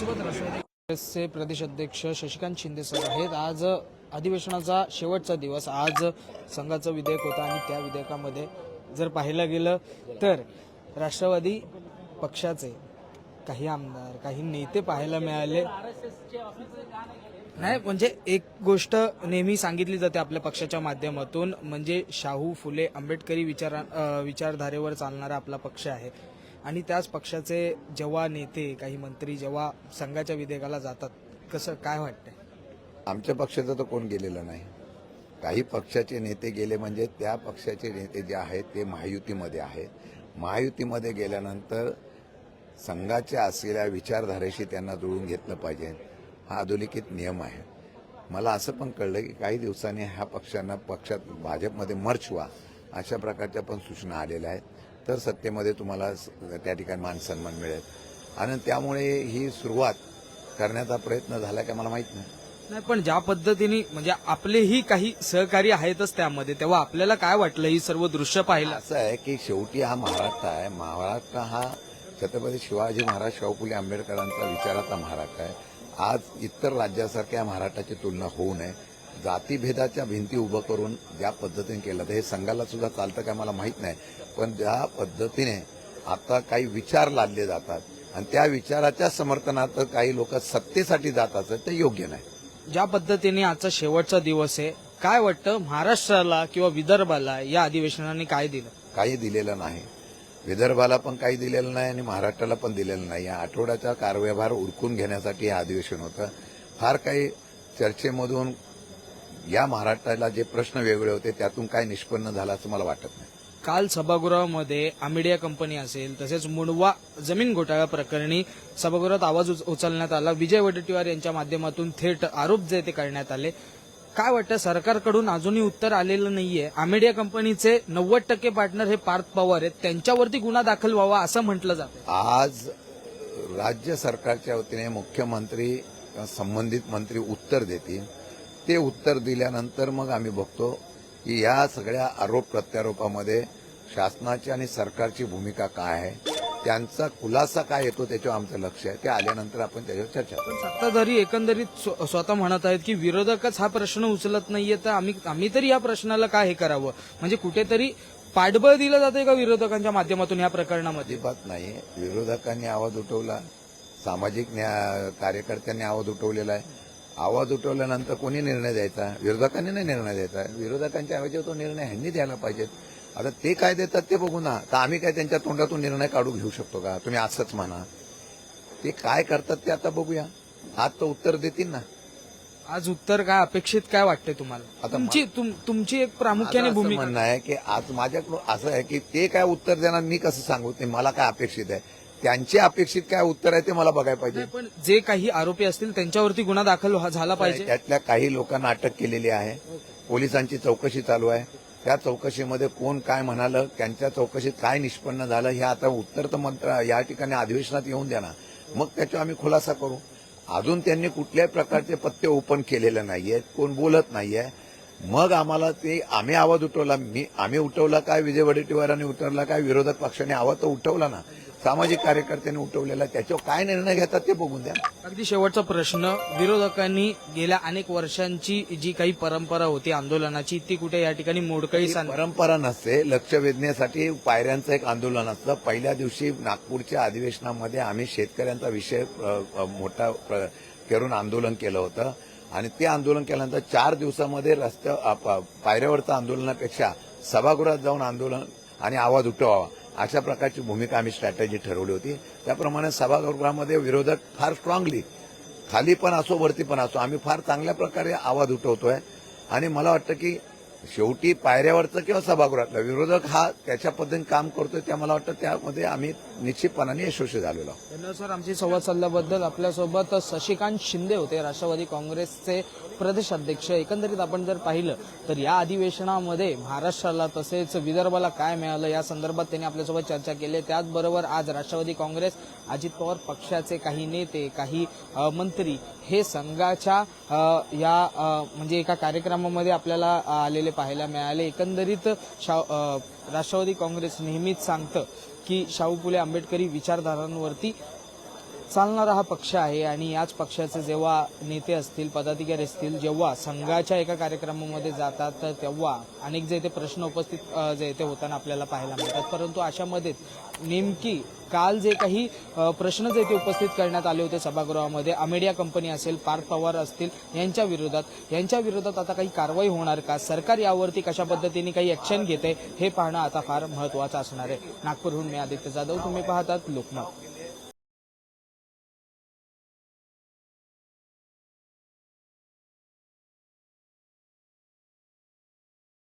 काँग्रेसचे प्रदेश अध्यक्ष शशिकांत शिंदे सर आहेत. आज अधिवेशनाचा शेवटचा दिवस. आज संघाचं विधेयक होतं आणि त्या विधेयकामध्ये जर पाहायला गेलं तर राष्ट्रवादी पक्षाचे काही आमदार काही नेते पाहायला मिळाले. नाही म्हणजे एक गोष्ट नेहमी सांगितली जाते आपल्या पक्षाच्या माध्यमातून म्हणजे शाहू फुले आंबेडकरी विचार विचारधारेवर चालणारा आपला पक्ष आहे. आणि त्याच पक्षाचे जेव्हा नेते काही मंत्री जेव्हा संघाच्या विधेयकाला जातात कसं काय वाटतंय? आमच्या पक्षाचं तर कोण गेलेलं नाही. काही पक्षाचे नेते गेले म्हणजे त्या पक्षाचे नेते जे आहेत ते महायुतीमध्ये आहेत. महायुतीमध्ये गेल्यानंतर संघाच्या असलेल्या विचारधारेशी त्यांना जुळून घेतलं पाहिजे. हा अधोलिखित नियम आहे. मला असं पण कळलं की काही दिवसांनी ह्या पक्षांना पक्षात भाजपमध्ये मर्च व्हा अशा प्रकारच्या पण सूचना आलेल्या आहेत. तर सत्तेमध्ये तुम्हाला त्या ठिकाणी मान सन्मान मिळेल. आणि त्यामुळे ही सुरुवात करण्याचा प्रयत्न झाला का मला माहीत नाही. नाही पण ज्या पद्धतीने म्हणजे आपलेही काही सहकारी आहेतच त्यामध्ये तेव्हा आपल्याला काय वाटलं ही सर्व दृश्य पाहिलं? असं आहे की शेवटी हा महाराष्ट्र आहे. महाराष्ट्र हा छत्रपती शिवाजी महाराज शाहू फुले आंबेडकरांचा विचाराचा महाराष्ट्र आहे. आज इतर राज्यासारख्या महाराष्ट्राची तुलना होऊ नये. जातीभेदाच्या भिंती उभं करून ज्या पद्धतीने केलं तर हे संघाला सुद्धा चालतं काय मला माहीत नाही. पण ज्या पद्धतीने आता काही विचार लादले जातात आणि त्या विचाराच्या समर्थनार्थ काही लोक सत्तेसाठी जात असतात ते योग्य नाही. ज्या पद्धतीने आजचा शेवटचा दिवस आहे काय वाटतं महाराष्ट्राला किंवा विदर्भाला या अधिवेशनाने काय दिलं? काही दिलेलं नाही. विदर्भाला पण काही दिलेलं नाही आणि महाराष्ट्राला पण दिलेलं नाही. या आठवड्याचा कार्यभार उरकून घेण्यासाठी हे अधिवेशन होतं. फार काही चर्चेमधून या महाराष्ट्राला जे प्रश्न वेगळे होते त्यातून काय निष्पन्न झालं असं मला वाटत नाही. काल सभागृहामध्ये आमिडिया कंपनी असेल तसेच मुंडवा जमीन घोटाळा प्रकरणी सभागृहात आवाज उच- उचलण्यात आला. विजय वडेट्टीवार यांच्या माध्यमातून थेट आरोप जे ते करण्यात आले. काय वाटतं सरकारकडून अजूनही उत्तर आलेलं नाहीये. आमिडिया कंपनीचे नव्वद टक्के पार्टनर हे पार्थ पवार आहेत. त्यांच्यावरती गुन्हा दाखल व्हावा असं म्हटलं जातं आज राज्य सरकारच्या वतीने मुख्यमंत्री संबंधित मंत्री उत्तर देतील. ते उत्तर दिल्यानंतर मग आम्ही बघतो की या सगळ्या आरोप प्रत्यारोपामध्ये शासनाची आणि सरकारची भूमिका काय आहे? त्यांचा खुलासा काय येतो त्याच्यावर आमचं लक्ष आहे. ते आल्यानंतर आपण त्याच्यावर चर्चा करू. सत्ताधारी एकंदरीत स्व- स्वतः म्हणत आहेत की विरोधकच हा प्रश्न उचलत नाहीये तर आम्ही आम्ही तरी या प्रश्नाला काय हे करावं? म्हणजे कुठेतरी पाठबळ दिलं जाते का विरोधकांच्या माध्यमातून या प्रकरणामध्ये? अजिबात नाही. विरोधकांनी आवाज उठवला. सामाजिक न्याय कार्यकर्त्यांनी आवाज उठवलेला आहे. आवाज उठवल्यानंतर कोणी निर्णय द्यायचा? विरोधकांनी नाही निर्णय द्यायचा. विरोधकांच्या ऐवजी तो निर्णय ह्यांनी द्यायला पाहिजेत. आता ते काय देतात ते बघू ना. तर आम्ही काय त्यांच्या तोंडातून निर्णय काढू घेऊ शकतो का? तुम्ही असंच म्हणा. ते काय करतात ते आता बघूया. आज तर उत्तर देतील ना. आज उत्तर काय अपेक्षित काय वाटते तुम्हाला? आता तुमची तुम- तुमची एक प्रामुख्याने माझं असं भूमिका. म्हणणं आहे की आज माझ्याकडून असं आहे की ते काय उत्तर देणार मी कसं सांगू? ते मला काय अपेक्षित आहे? त्यांचे अपेक्षित काय उत्तर आहे ते मला बघायला पाहिजे. पण जे काही आरोपी असतील त्यांच्यावरती गुन्हा दाखल झाला पाहिजे. त्यातल्या काही लोकांना अटक केलेली आहे. पोलिसांची चौकशी चालू आहे. त्या चौकशीमध्ये कोण काय म्हणालं त्यांच्या चौकशीत काय निष्पन्न झालं हे आता उत्तर तर मंत्र या ठिकाणी अधिवेशनात येऊन द्या ना मग त्याच्यावर आम्ही खुलासा करू. अजून त्यांनी कुठल्याही प्रकारचे पत्ते ओपन केलेले नाहीयेत कोण बोलत नाहीये. मग आम्हाला ते आम्ही आवाज उठवला मी आम्ही उठवला काय विजय वडेट्टीवारांनी उठवला काय विरोधक पक्षाने आवाज तर उठवला ना. सामाजिक कार्यकर्त्यांनी उठवलेला त्याच्यावर काय निर्णय घेतात ते बघून द्या. अगदी शेवटचा प्रश्न. विरोधकांनी गेल्या अनेक वर्षांची जी काही परंपरा होती आंदोलनाची ती कुठे या ठिकाणी मोडकळी परंपरा नसते. लक्ष वेधण्यासाठी पायऱ्यांचं एक आंदोलन असतं. पहिल्या दिवशी नागपूरच्या अधिवेशनामध्ये आम्ही शेतकऱ्यांचा विषय मोठा करून आंदोलन केलं होतं. आणि ते आंदोलन केल्यानंतर चार दिवसामध्ये रस्त्या पायऱ्यावरचं आंदोलनापेक्षा सभागृहात जाऊन आंदोलन आणि आवाज उठवावा. अशा प्रकारची भूमिका आम्ही स्ट्रॅटेजी ठरवली होती. त्याप्रमाणे सभागृहामध्ये विरोधक फार स्ट्रॉंगली खाली पण असो वरती पण असो आम्ही फार चांगल्या प्रकारे आवाज उठवतोय. आणि मला वाटतं की शेवटी पायऱ्यावरचं किंवा सभागृहातला विरोधक हा त्याच्या पद्धतीने काम करतोय त्या मला वाटतं त्यामध्ये आम्ही निश्चितपणाने यशस्वी झालेलो धन्यवाद सर आमची संवाद साधल्याबद्दल आपल्यासोबत शशिकांत शिंदे होते राष्ट्रवादी काँग्रेसचे प्रदेश अध्यक्ष एकंदरीत आपण जर पाहिलं तर या अधिवेशनामध्ये महाराष्ट्राला तसेच विदर्भाला काय मिळालं या संदर्भात त्यांनी आपल्यासोबत चर्चा केली. त्याचबरोबर आज राष्ट्रवादी काँग्रेस अजित पवार पक्षाचे काही नेते काही मंत्री हे संघाच्या या म्हणजे एका कार्यक्रमामध्ये आपल्याला आलेले पाहायला मिळाले. एकंदरीत राष्ट्रवादी काँग्रेस नेहमीच सांगतं की शाहू फुले आंबेडकरी विचारधारांवरती चालणारा हा पक्ष आहे आणि याच पक्षाचे जेव्हा नेते असतील पदाधिकारी असतील जेव्हा संघाच्या एका कार्यक्रमामध्ये जातात तर तेव्हा अनेक जे इथे प्रश्न उपस्थित जे इथे होताना आपल्याला पाहायला मिळतात. परंतु अशामध्ये नेमकी काल जे काही प्रश्न जे इथे उपस्थित करण्यात आले होते सभागृहामध्ये अमेडिया कंपनी असेल पार्थ पवार असतील यांच्या विरोधात यांच्या विरोधात आता काही कारवाई होणार का? सरकार यावरती कशा पद्धतीने काही ॲक्शन घेते हे पाहणं आता फार महत्वाचं असणार आहे. नागपूरहून मी आदित्य जाधव तुम्ही पाहतात लोकमत.